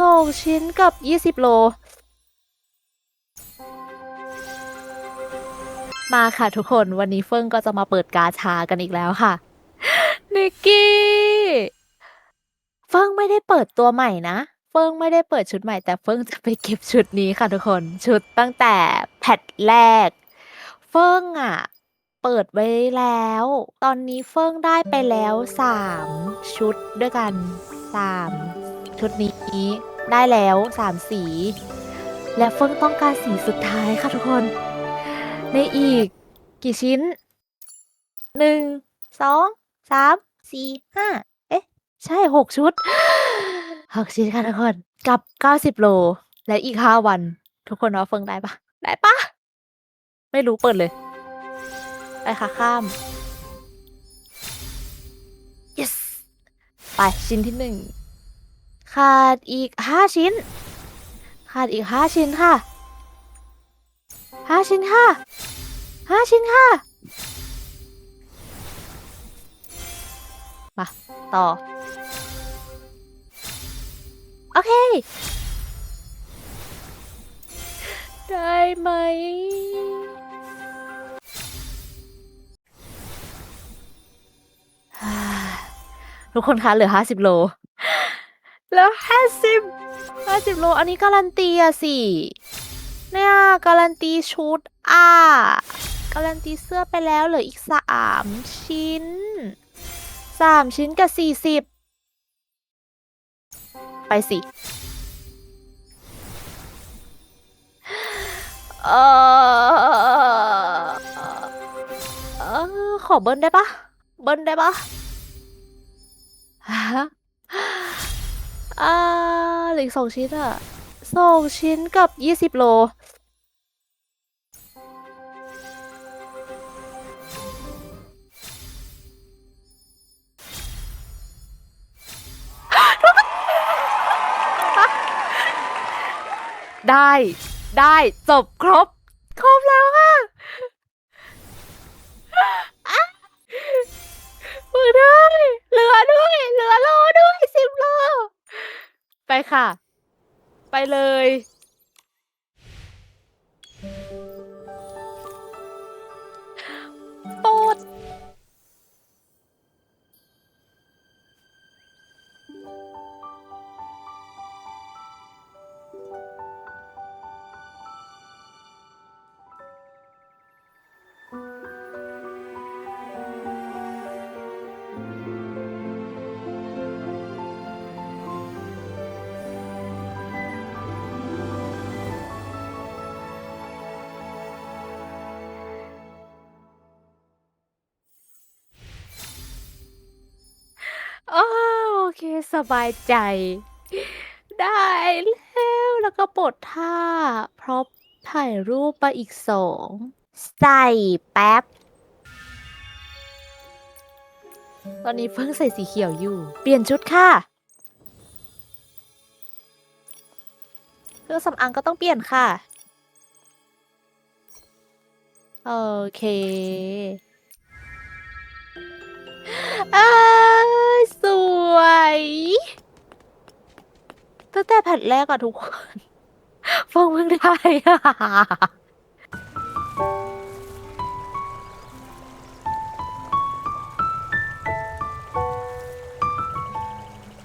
สองชิ้นกับยี่สิบโล มาค่ะทุกคนวันนี้เฟิ่งก็จะมาเปิดกาชากันอีกแล้วค่ะ นิกกี้ เฟิ่งไม่ได้เปิดตัวใหม่นะ เฟิ่งไม่ได้เปิดชุดใหม่แต่เฟิ่งจะไปเก็บชุดนี้ค่ะทุกคน ชุดตั้งแต่แพทแรก เฟิ่งอะเปิดไว้แล้ว ตอนนี้เฟิ่งได้ไปแล้วสามชุดด้วยกันสาม ชุดนี้ได้แล้วสามสี และเฟิงต้องการสีสุดท้ายค่ะทุกคน ในอีกกี่ชิ้นหนึ่งสองสามสี่ห้าเอ๊ะ ใช่หกชุดหกชิ้นค่ะทุกคนกับเก้าสิบโล และอีกห้าวัน ทุกคนว่าเฟิงได้ปะได้ปะไม่รู้เปิดเลย ไปค่ะข้าม yes ไปชิ้นที่หนึ่ง ขาดอีกห้าชิ้น ขาดอีกห้าชิ้นค่ะห้าชิ้นค่ะห้าชิ้นค่ะมาต่อ โอเค ได้ไหม ทุกคนคะเหลือห้าสิบโล เหลือห้าสิบห้าสิบโล อันนี้การันตีอะสิ เนี่ย การันตีชุดอะการันตีเสื้อไปแล้วเหลืออีกสามชิ้นสามชิ้นกับสี่สิบไปสิเออเออขอเบิ้ลได้ปะเบิ้ลได้ปะฮะ อ่าเหลืออีกสองชิ้นอะสองชิ้นกับยี่สิบโล ได้ ได้จบครบ ครบแล้ว ไปค่ะ ไปเลย สบายใจ ได้แล้วแล้วก็ปลดท่า พร็อพถ่ายรูปไปอีกสอง ใส่แป๊บ ตอนนี้เพิ่งใส่สีเขียวอยู่ เปลี่ยนชุดค่ะ เครื่องสำอางก็ต้องเปลี่ยนค่ะ โอเคอ้า ตั้งแต่แผ่นแรกอะทุกคน ฟังเพิ่งได้อะ